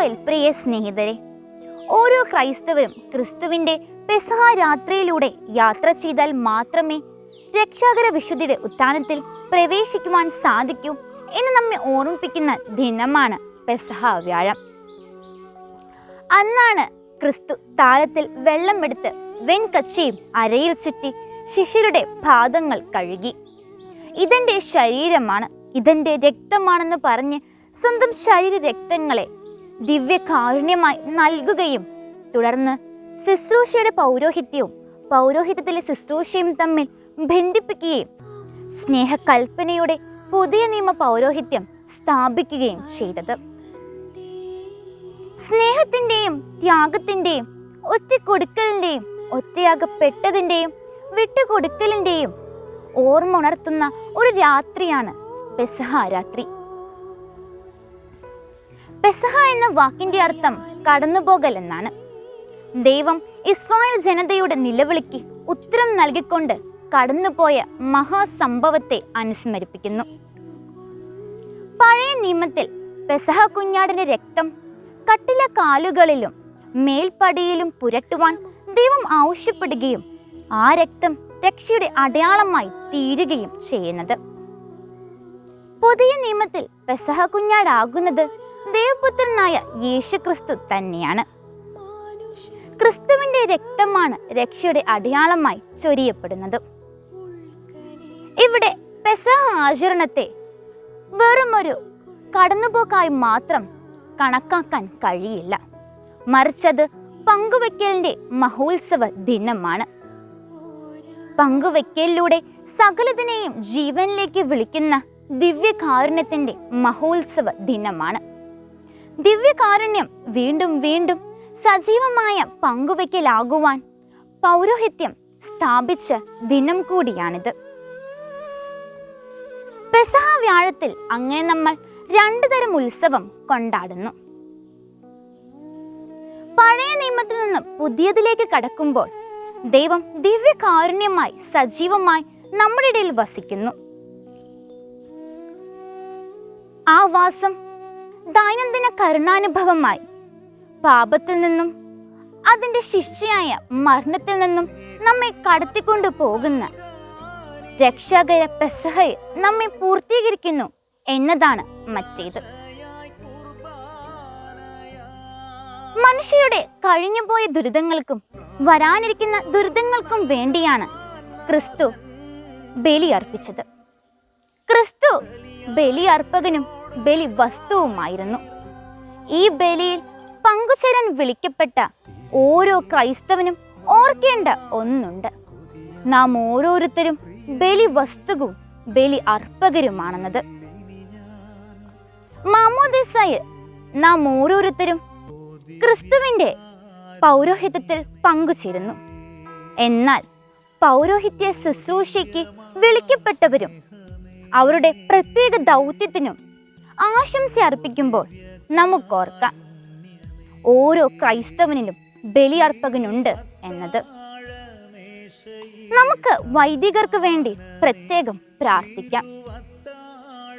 ഈശോയിൽ പ്രിയ സ്നേഹിതരെ ഓരോ ക്രൈസ്തവരും ക്രിസ്തുവിന്റെ പെസഹ രാത്രിയിലൂടെ യാത്ര ചെയ്താൽ മാത്രമേ രക്ഷാകര വിശുദ്ധിയുടെ ഉത്ഥാനത്തിൽ പ്രവേശിക്കുവാൻ സാധിക്കൂ എന്ന് നമ്മെ ഓർമ്മിപ്പിക്കുന്ന ദിനമാണ് പെസഹ വ്യാഴം. അന്നാണ് ക്രിസ്തു താലത്തിൽ വെള്ളമെടുത്ത് വെൺകച്ചയും അരയിൽ ചുറ്റി ശിഷ്യരുടെ പാദങ്ങൾ കഴുകി. ഇതെന്റെ ശരീരമാണ് ഇതെന്റെ രക്തമാണെന്ന് പറഞ്ഞ് സ്വന്തം ശരീര രക്തങ്ങളെ ദിവ്യകാരുണ്യമായി നൽകുകയും തുടർന്ന് ശുശ്രൂഷയുടെ പൗരോഹിത്യവും പൗരോഹിത്യത്തിലെ ശുശ്രൂഷയും തമ്മിൽ ബന്ധിപ്പിക്കുകയും സ്നേഹകൽപ്പനയുടെ പുതിയ നിയമ പൗരോഹിത്യം സ്ഥാപിക്കുകയും ചെയ്തത്. സ്നേഹത്തിന്റെയും ത്യാഗത്തിന്റെയും ഒറ്റക്കൊടുക്കലിന്റെയും ഒറ്റയാകപ്പെട്ടതിന്റെയും വിട്ടുകൊടുക്കലിന്റെയും ഓർമ്മ ഉണർത്തുന്ന ഒരു രാത്രിയാണ് പെസഹ രാത്രി. പെസഹ എന്ന വാക്കിന്റെ അർത്ഥം കടന്നുപോകൽ എന്നാണ് ദൈവം ഇസ്രായേൽ ജനതയുടെ നിലവിളിക്ക് ഉത്തരം നൽകിക്കൊണ്ട് കടന്നുപോയ മഹാസംഭവത്തെ അനുസ്മരിപ്പിക്കുന്നു. പഴയ നിയമത്തിൽ പെസഹ കുഞ്ഞാടിന്റെ രക്തം കട്ടില കാലുകളിലും മേൽപ്പടിയിലും പുരട്ടുവാൻ ദൈവം ആവശ്യപ്പെടുകയും ആ രക്തം രക്ഷയുടെ അടയാളമായി തീരുകയും ചെയ്യുന്നത്. പുതിയ നിയമത്തിൽ പെസഹ കുഞ്ഞാടാകുന്നത് ദേവപുത്രനായ യേശുക്രിസ്തു തന്നെയാണ്. ക്രിസ്തുവിന്റെ രക്തമാണ് രക്ഷയുടെ അടയാളമായി ചൊരിയപ്പെടുന്നത്. ഇവിടെ പെസഹ ആചരണത്തെ ഒരു കടന്നുപോക്കായി മാത്രം കണക്കാക്കാൻ കഴിയില്ല. മറിച്ചത് പങ്കുവയ്ക്കലിന്റെ മഹോത്സവ ദിനമാണ്. പങ്കുവെക്കലിലൂടെ സകലതിനെയും ജീവനിലേക്ക് വിളിക്കുന്ന ദിവ്യകാരുണ്യത്തിന്റെ മഹോത്സവ ദിനമാണ്. ദിവ്യകാരുണ്യം വീണ്ടും വീണ്ടും സജീവമായ പങ്കുവയ്ക്കലാകുവാൻ പൗരോഹിത്യം സ്ഥാപിച്ച ദിനം കൂടിയാണിത്. പെസഹ വ്യാഴത്തിൽ അങ്ങനെ നമ്മൾ രണ്ടു തരം ഉത്സവം കൊണ്ടാടുന്നു. പഴയ നിയമത്തിൽ നിന്ന് പുതിയതിലേക്ക് കടക്കുമ്പോൾ ദൈവം ദിവ്യകാരുണ്യമായി സജീവമായി നമ്മുടെ ഇടയിൽ വസിക്കുന്നു. ആ വാസം ദൈനംദിന കരുണാനുഭവമായി. പാപത്തിൽ നിന്നും അതിന്റെ ശിക്ഷയായ മരണത്തിൽ നിന്നും നമ്മെ കടത്തിക്കൊണ്ടു പോകുന്ന രക്ഷാകര പെസഹയെ നമ്മെ പൂർത്തീകരിക്കുന്നു എന്നതാണ് മറ്റേത്. മനുഷ്യരുടെ കഴിഞ്ഞുപോയ ദുരിതങ്ങൾക്കും വരാനിരിക്കുന്ന ദുരിതങ്ങൾക്കും വേണ്ടിയാണ് ക്രിസ്തു ബലിയർപ്പിച്ചത്. ക്രിസ്തു ബലി അർപ്പകനും ബലി വസ്തുവുമായിരുന്നു ഈ ബലിയിൽ പങ്കുചേരാൻ വിളിക്കപ്പെട്ട ഓരോ ക്രൈസ്തവനും ഓർക്കേണ്ട ഒന്നുണ്ട്. നാം ഓരോരുത്തരും ബലി വസ്തുവും ബലി അർപ്പകരുമാണെന്നത് മാമോദിസയിൽ നാം ഓരോരുത്തരും ക്രിസ്തുവിന്റെ പൗരോഹിത്യത്തിൽ പങ്കുചേരുന്നു. എന്നാൽ പൗരോഹിത്യ ശുശ്രൂഷയ്ക്ക് വിളിക്കപ്പെട്ടവരും അവരുടെ പ്രത്യേക ദൗത്യത്തിനും ആശംസ അർപ്പിക്കുമ്പോൾ നമുക്കോർക്കാം. ഓരോ ക്രൈസ്തവനിലും ബലിയർപ്പകനുണ്ട് എന്നത്. നമുക്ക് വൈദികർക്ക് വേണ്ടി പ്രത്യേകം പ്രാർത്ഥിക്കാം.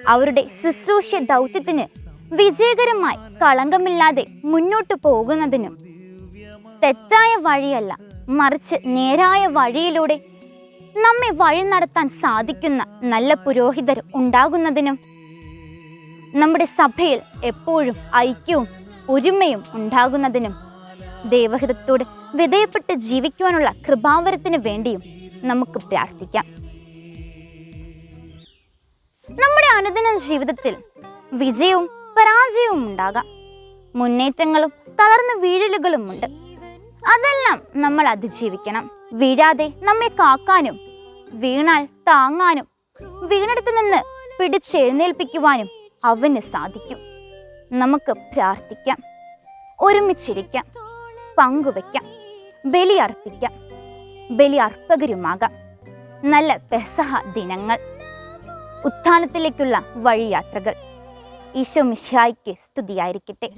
അവരുടെ ശുശ്രൂഷ ദൗത്യത്തിന് വിജയകരമായി കളങ്കമില്ലാതെ മുന്നോട്ട് പോകുന്നതിനും തെറ്റായ വഴിയല്ല മറിച്ച് നേരായ വഴിയിലൂടെ നമ്മെ വഴി നടത്താൻ സാധിക്കുന്ന നല്ല പുരോഹിതർ ഉണ്ടാകുന്നതിനും നമ്മുടെ സഭയിൽ എപ്പോഴും ഐക്യവും ഒരുമയും ഉണ്ടാകുന്നതിനും ദൈവഹിതത്തോട് വിധേയപ്പെട്ട് ജീവിക്കുവാനുള്ള കൃപാവരത്തിന് വേണ്ടിയും നമുക്ക് പ്രാർത്ഥിക്കാം. നമ്മുടെ അനുദിന ജീവിതത്തിൽ വിജയവും പരാജയവും ഉണ്ടാകാം. മുന്നേറ്റങ്ങളും തളർന്ന വീഴലുകളും ഉണ്ട്. അതെല്ലാം നമ്മൾ അതിജീവിക്കണം. വീഴാതെ നമ്മെ കാക്കാനും വീണാൽ താങ്ങാനും വീണെടുത്ത് നിന്ന് പിടിച്ചെഴുന്നേൽപ്പിക്കുവാനും അവന് സാധിക്കും. നമുക്ക് പ്രാർത്ഥിക്കാം ഒരുമിച്ചിരിക്കാം പങ്കുവയ്ക്കാം ബലിയർപ്പിക്കാം ബലിയർപ്പകരുമാകാം. നല്ല പെസഹ ദിനങ്ങൾ ഉത്ഥാനത്തിലേക്കുള്ള വഴിയാത്രകൾ. ഈശോ മിഷായിക്ക് സ്തുതിയായിരിക്കട്ടെ.